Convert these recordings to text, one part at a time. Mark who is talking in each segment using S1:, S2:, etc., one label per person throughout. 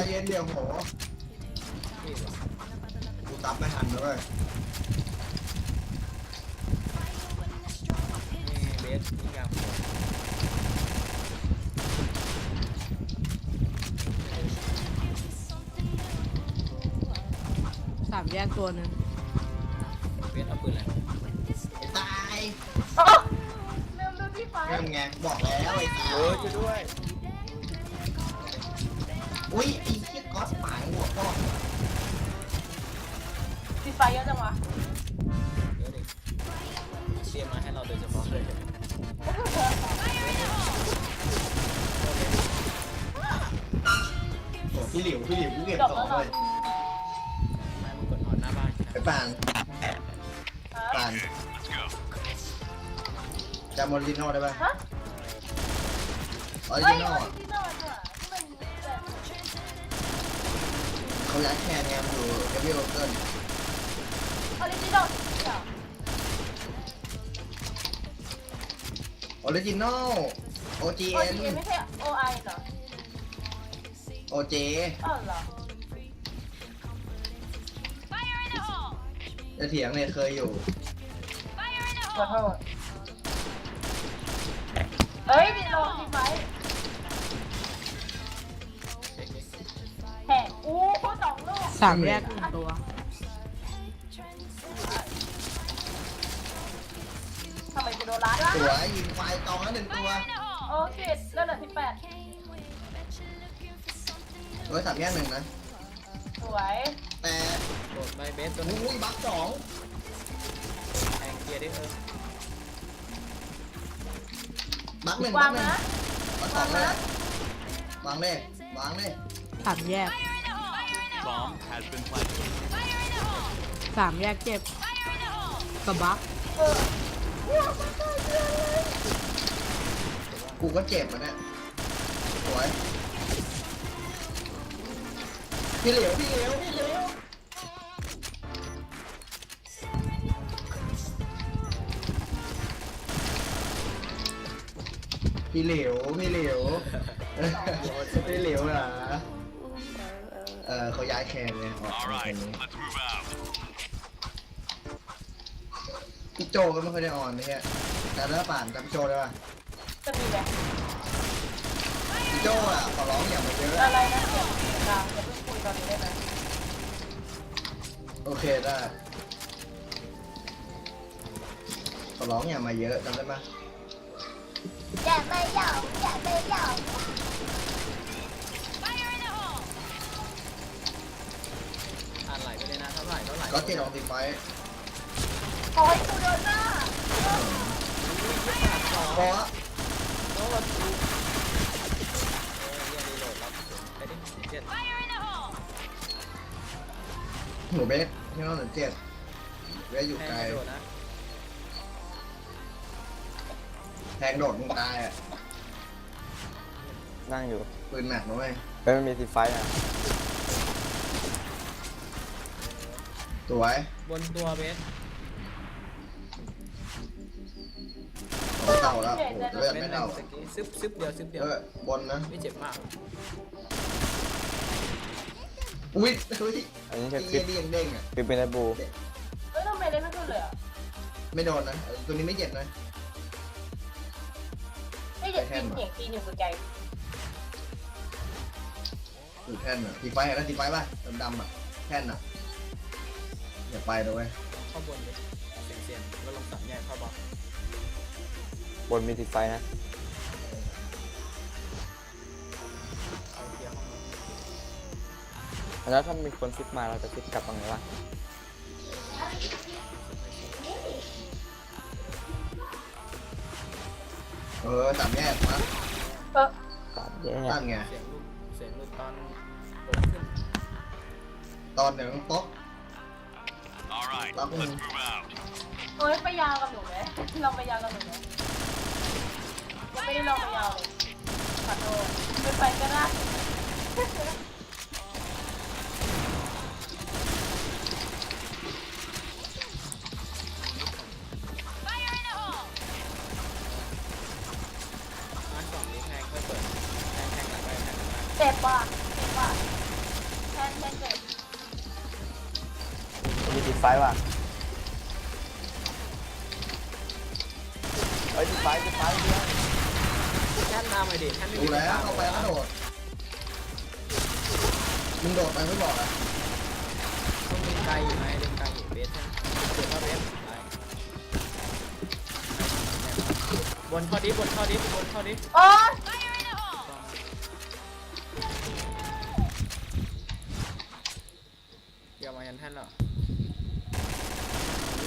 S1: ใจเย็นเดี๋ยวโห
S2: นี่เหรอ
S1: กูตับไม่ทันเลย
S2: นี่เบสนี่ยางผม
S3: สามแยกตัวหนึ่ง
S2: เบสเอาปืนอะไร
S1: ไอ้ตาย
S4: โอ้ลืมดูพี่ไฟ
S1: เริ่มไงบอกแล้วไอ้ตาย
S2: เออช่วยด้วย
S1: อุ้ยไอ้เหี้ยก๊อตหมายหัวป้อง
S4: พี่ไฟเยอะจังวะ
S2: เดี๋ยวดิเตรียมมาให้เราโดยเฉพาะเลย
S1: โอ้พี่หลิวพี่หลิวกูเก็บ
S4: จบ
S1: สอ
S4: แล้ว
S1: ง
S4: เหรอ
S1: เลย
S2: มามึงกดนอนหน้าบ้าน
S1: ไอ้ปานปานจำออริจินอลได้ป่ะ
S4: ฮะ
S1: ออริ
S4: เฮ้
S1: จิ
S4: ย
S1: นอ
S4: อ
S1: ล
S4: เขา
S1: ยัดแคนไงมันอยู่เอเวอร์เกิน
S4: ออริจินอลเดี๋ยว
S1: ออริจินอล
S4: โอ
S1: OGN
S4: จีไม่ใช่โอไอเหรอ
S1: OJ
S4: อ้าวเหรอ
S1: จะเถียงเนี่ยเคยอยู่
S4: ขอโทษเฮ้ยดีลองพี่ไฟ
S2: เสา
S3: มแยกหนึ่งตัว
S4: ทำไมกูโดนล้านวะ
S1: ตัวยิงไฟตองแล้วหนึ่งตัว
S4: โอเคแล้วเหลือที่แปด
S1: ร้อยสามแยกหนึ่งนะ
S4: สวย
S1: แต่
S2: โดดไปเบสตัวนึง
S1: อุ้ยบัฟสอง
S2: แทงเกียร์ดิเออ
S1: บัฟหนึ่ง
S4: วา
S1: บั
S4: ง
S1: ฟหนึ่ง
S4: นะ
S1: บัฟสองเลยวางเลยวางเลย
S3: สามแยก
S5: Bomb has been planted.
S3: สามแยกเจ็บกระบัก
S4: เออ
S1: กูก็เจ็บอะเนี่ยสวยพี่เหลียวพี่เหลียวพี่เหลียวพี่เหลียวพี่เหลียวพี่เหลียวเหรอเออเขาย้ายแคนเลยออก
S5: All
S1: แค
S5: right,
S1: นนี้
S5: let's move out.
S1: พี่โจก็ไม่ค่อยได้ออนนะฮะแต่ถ้าป่านจำพี่โจได้ป่ะ
S4: จะมีแบบ
S1: พี่โจอะขอร้องอย่ามาเยอะ
S4: อะไรนะเสียงดังจะเพิ่งคุยตอนนี้ได้ไหม
S1: โอเคได้ขอร้องอย่ามาเยอะจำได้ปะ
S4: อย่าไปยาวอย่าไปยาว
S2: อ่านไหลไปเลยนะเท่าไหร่เท่าไหร่
S1: ก็ติดออกติดไฟ
S4: โอ้ยกูโดนหน้า
S1: เพราะ
S2: ต้องรอดูเออเรียนรีโหลดแล้วไปดิเจ็ด
S1: หนูเบสที่น้องหนึ่งเจ็ดเบสอยู่
S2: แท
S1: ไกล
S2: งกระโดดนะ
S1: แทงโดดลงตายอะ
S6: นั่งอยู่
S1: ปืนหนักนะเว้ย
S6: เฮ้ยมันมีสีไฟอะ
S1: สวย
S2: บนตัวเบส
S1: ของเต่าแล้วโอ้โหเลือด
S2: เบส
S1: ไม่
S2: หนึ่
S1: เต่าง
S2: สกี้ซึบซึบเดียวซึบเดียว
S1: เออบนนะ
S2: ไม่เจ็บมาก
S1: อุ้ยเฮ้ย
S6: อันนี้
S1: ไอ้
S6: แค่คลิ
S1: เหี้ย
S6: ป
S1: นี่ยังเด้งอะ
S6: คลิปเป็นไอบู
S4: เฮ้ยทำไมเล่นไม่ขึ้นเลยอะ
S1: ไม่โดนนะเออตัวนี้ไม่เจ็บนะ
S4: ไม่เด็ดจริงเสียงตีนอยู่ไกล
S1: อยู่แท่นอะตีไฟเห็นแล้วตีไฟป่ะดำๆอะแท่นอะ อย่าไปนะเว้ย
S2: เข้าบนดิเสียงเสียงแล้วลงสามแยกเข้าบล็อก
S6: บนมีสีไฟนะ
S2: เอาเกียร์ห้องนู้น
S6: แล้วถ้ามีคนฟิตมาเราจะฟิตกลับตรงไหนวะ
S1: เออสามแยกมา
S4: ๆเออ
S6: สามแยก
S1: ตั้นไง
S2: เสียงลูกเสียงลูกตอนโดดขึ้น
S1: ตอนหนึ่งป๊อก
S5: All right,
S1: Love
S5: let's
S1: him.
S5: move out.
S4: โอ้ยไปยาวกับหนูไหมลองไปยาวกับหนูไหมยังไม่ได้ลองไปยาวเลยขอโทษไม่ไปก็ได้
S2: มาร์คสองนี้แทงค่อยเปิดแทงแทงหลังไปแทงหลังไป
S4: เจ็บว่ะ
S2: เจ็
S4: บว่ะแทนแทนเจ็บ
S6: มีติด ไฟว่ะเฮ้ยติดไฟติดไฟเดียว
S2: แท่นมาใหม่ดิแท่นไม่
S1: ดู
S2: มี
S1: แล้วเข้าไปแล้วโดดมึงโดดไปไม่บอกอะ
S2: ต้องมีไกลอยู่ไหมเล่นไกลอยู่เบสใช่ไหมเดี๋ยวเข้าเบสไปบนเข้าดิบนเข้าดิบนเข้าดิ
S4: โอ๊ย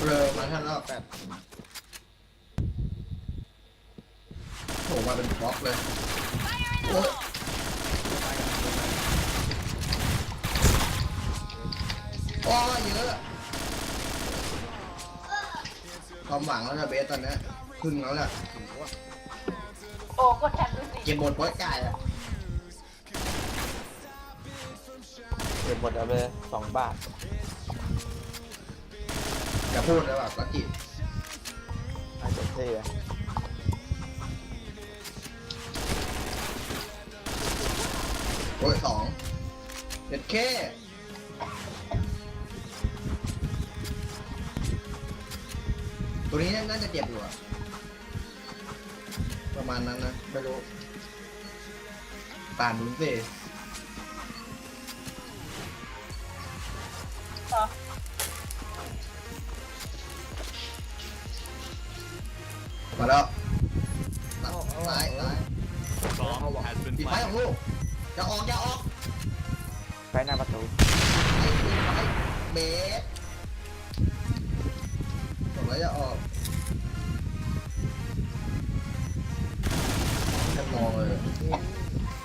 S2: เบ
S1: ลอมาท่านแล้ว
S2: แบบ
S1: โผล่มาเป็นบล็อกเลยโอ้ยโอ้ยเยอะความหวังแล้วนะเบสตอนเนี้ยครึ่งแล้วแหละ
S4: โอ้กดแทนดูสิ
S1: เก็บบทไว้จ่ายอะ
S6: เก็บหมดเอาไปสองบาท
S1: อย่าพูดเลยว่ะก็จิต
S6: อาจจะเท่อะ
S1: โอ้ยสองเด็ดแค่ตัวนี้น่าจะเจ็บอยู่อะประมาณนั้นนะ ไม่รู้ป่านดูสิ มาแล้วตัดซ้ายซ้าย
S5: Bomb has been
S1: ปิดไฟของ
S5: planted.
S1: ลูกจะออกจะออก
S6: ไฟหน้าประตู
S1: ไอ้ปิดไฟเบสบอกแล้วจะออกแค่มองเลย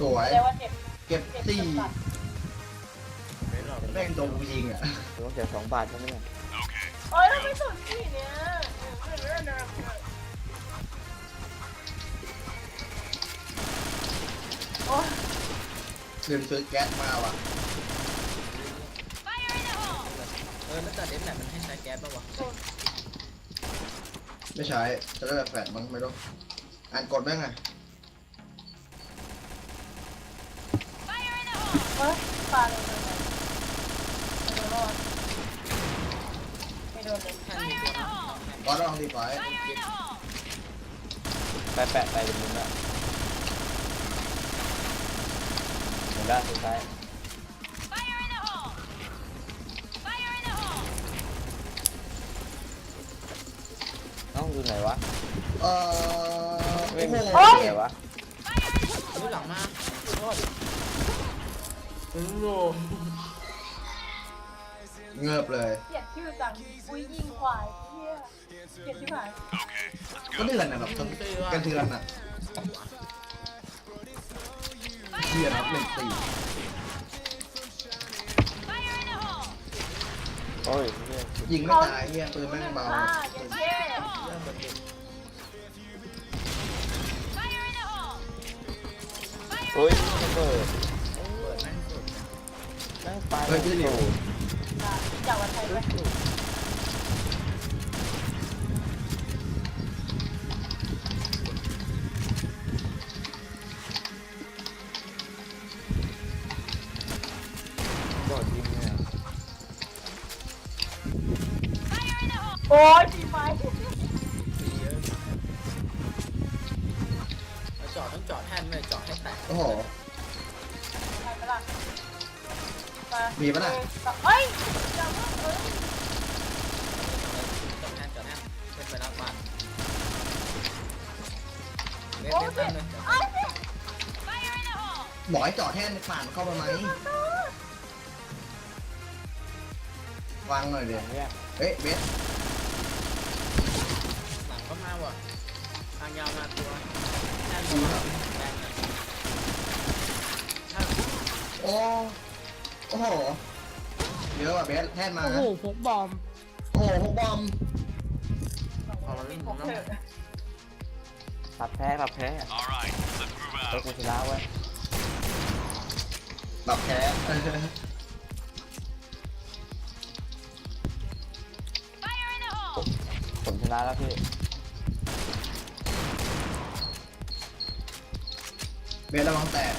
S1: สวย
S4: เรียกว่าเจ็บ
S1: เก็บ
S4: เจ็บ
S1: สี่
S4: สัตว์
S2: เบสหรอก
S1: แม่งโดนกูยิงอะ
S6: ต้องเสียสองบาทใช่ไหมเนี่ย
S5: Okay.
S4: โอ๊ยเราไม่สุดที่เนี่ย โอ๊ย
S1: ลืมซื้อแก๊สมาว่ะ
S2: เออแล้วแต่เดฟแลบมันให้ใช้แก๊สป่าววะ
S1: ไม่ใช้จะได้แบบแฟดมั้งไม่รู้อ่านกดได้ไง
S4: เฮ้ยปลาเลยเลยไม่โดนรอดไม่โดนเลย
S2: แท่นมีตัวนะ
S1: ก็ต้องดีไฟ
S6: แปะแปะไปเป็นมุมละ เห็นได้สุดท้ายเอ้าดูไหนวะ
S1: เอ่อ
S6: ไม่
S1: โอ้
S6: มี
S1: โห
S6: ไหนวะ
S2: ดูหลังมาโทษโอ้โห
S1: เงือบเลย
S4: เกลียดชื่อจังอุ้ยยิงควายเฮียเกลียดที่ไหน
S5: Okay, let's
S1: ก็
S5: go.
S1: เดือนน่ะแบบทั้งกันเทือนอะ เฮียนับหนึ่งสี่
S6: โอ้ยเนี่ย
S1: ยิงไม่ตายเฮียปืนแม่งเบา
S4: อ่าเย็นเท่
S2: เรื่องบนเด็ก
S6: โอ้ยระเบิด
S2: เปิดแม่งสุด
S6: นั่งปลา
S1: เฮ้ยพี่เหลียว
S4: อ่าจากวันไทยด้ว
S6: ดดยิงเนี่ย
S4: โอ้ยสีไฟ
S2: ดีเยอะแล้วจอดต้องจอดแท่นเลยจอดให้แตก
S1: โอ้โห
S4: ใครปะล่ะมา
S1: มีปะน่ะ
S4: เอ้ยอย่าเพิ่งเอ้ย
S2: จอดแท่นจอดแท่นเป็นไปรับบัตรเล่น
S4: โอ้
S2: เล่
S4: ย
S2: น
S4: เจ็
S2: ตั้
S4: บ
S2: งเลย
S4: ไอ้เจ็บ
S1: บอกให้จอดแท่นผ่านเข้ามาไหม วางหน่อยเดี๋ยว
S6: เนี่ย
S1: เฮ้ยเบส
S2: หลังก็มาว่ะทางยาวมาตัวแท่นมาแรงนะถ้า
S1: โอ้โอ้โหเยอะว่ะเบสแท่นมา
S3: โอ้โหพกบอม
S1: โอ้โหพวกบอม
S2: เอาเราเล่นผมเนาะ
S6: ปรับแพ้ปรับแพ้
S5: All right, let's move
S6: เฮ้ย
S5: out.
S6: กูชนะเว้ย
S1: หลับแพ้
S6: มาแล้วพี่
S1: เบสระวังแตก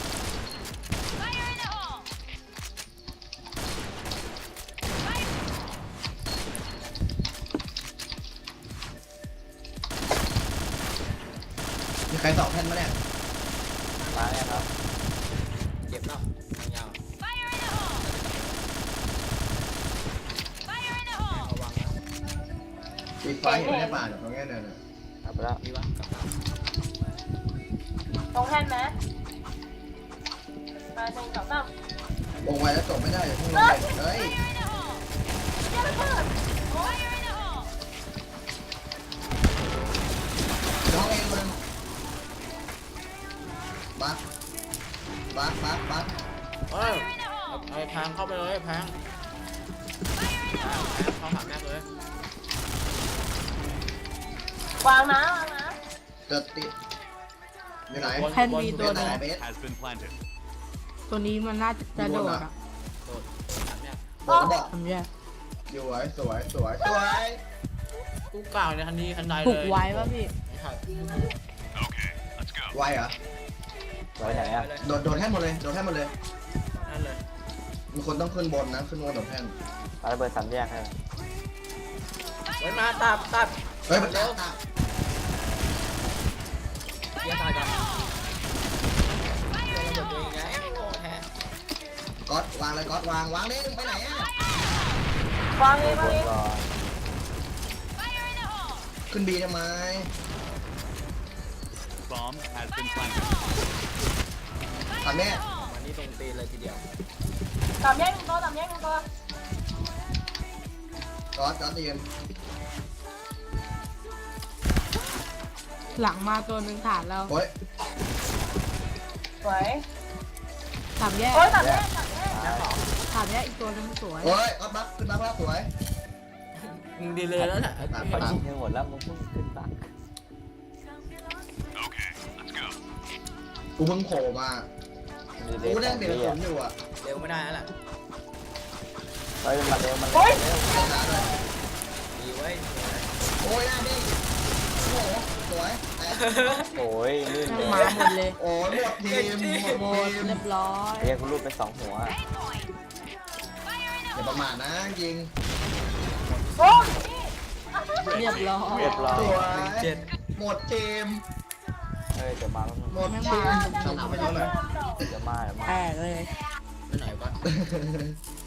S1: มีใครสอบแพนมาเนี่ย
S6: มา
S2: แล้วครับ
S1: ปิดไฟเห็นไม่ได้ป่าดตรงนี้เนี่ย
S6: เอาไปแล้ว
S2: มีวะกลับมา
S4: ตรงแท่นไหมมาหนึ่งสองสาม
S1: วงไว้แล้วจบไม่ได้อย่าเพิ่งลงไปเฮ้ย
S4: เจ้าระเบิดโอ้ย
S1: น้องเองมึงบักบักบักบัก
S2: เอ้ยเอาไอ้แพงเข้าไปเลยแพงแพงเข้าหาแม็กเลย วา
S4: งนะวางนะ
S1: เกิดติดอยู่ไหน
S3: แผ่นมีตัวหนึง
S1: เบส
S5: Has been planted.
S3: ตัวนี้มันน่าจะโดดอะ
S2: โดดหาแม็ก
S1: บอกบอก
S3: ทำแยก
S1: สวยสวยสวยสวย
S2: กูกล่าวในคันนี้คันใดเลย
S3: ผูกไว้ป่ะพี่
S2: ไม่ใช่
S5: Okay, let's go.
S1: ไวเหรอ
S6: ไว้ไหนอะ
S2: เลย
S1: โดดโดดแท่นหมดเลยโดดแท่นหมดเลย
S2: นั่นเลย
S1: มีคนต้องขึ้นบนนะขึ้นบนโดดแท่น
S6: ปาระเบิดสามแยกให้
S2: ไว้มาตับตับ
S1: เฮ้ยมัน
S2: เร็ว
S1: ตาม
S2: เกียร์ตายก่อนโดนระเบิดตัวเองไงโง่แท้
S1: ก๊อตวางเลยก๊อตวางวางนี่ไปไหนอะ
S4: วางเอง
S6: บ
S4: วาง
S6: น
S4: เอง
S6: ก่อน
S1: ขึ้นบีทำไม
S5: Bomb has been planted.
S1: ทำแม่
S2: วันนี้ตรงตีนเลยทีเดียว
S4: สามแยกหนึ่งตัวสามแยกหนึ่งตัว
S1: ก๊อตก๊อตเตียน
S3: หลังมาตัวหนึ่งฐานเรา
S1: โอ้ย
S4: สวย
S3: สามแยก
S4: โอ้ยสามแยกสามแยก
S2: แม็กสอง
S3: สามแยกอีกตัวหนึงสวย
S1: โอ้ยก๊อตบักขึ้นบักแล้วสวย
S2: มึงดีเลยแล้วแหละ
S1: ตาม
S6: เขา
S1: ตาม
S6: ยิงกันหมดแล้วมึงเพิ่งขึ้นปาก
S5: Okay, let's go.
S1: กูเพิ่งโผล่มา
S6: มีเล
S1: กู
S6: ส
S1: ได้
S6: สาม
S1: เบีย
S6: เบี
S1: ร์
S6: ย
S1: สนอยู่อะ
S2: เร็วไม่ได้แล้วแหละ
S6: เฮ้ยมาเร็วมาเร็
S4: โอ้
S6: วยเร็ว
S1: เล่นน้ำเลย
S2: ดีเว้ย
S1: โอ้ยหน้าดิ้งโอ้โหสวยแตะ
S6: โอ้ยลื่น
S3: แม่
S6: เล
S3: ง
S6: ย
S3: มาหมดเลย
S1: โอ้ยหมดทีมห
S3: ห
S1: ม
S3: ม
S1: ด
S3: ด
S1: ทีม
S3: เรียบร้อย
S6: เรียกกูรูปไปสองหัว
S1: อย่าประมาทนะยิง
S4: โอ้ยนี่
S3: เรียบร้อย
S6: เรียบร้อย
S1: สวย
S2: เจ็ด
S1: หมดทีม
S6: เฮ้ยเดี๋ยวมาแล้วมึง
S1: หมดทีมชนะไปเท่าไหร่
S6: เดี๋ยวมาเดี๋ยวมา
S3: แตกเลย
S2: ไปไหนวะ
S1: หมด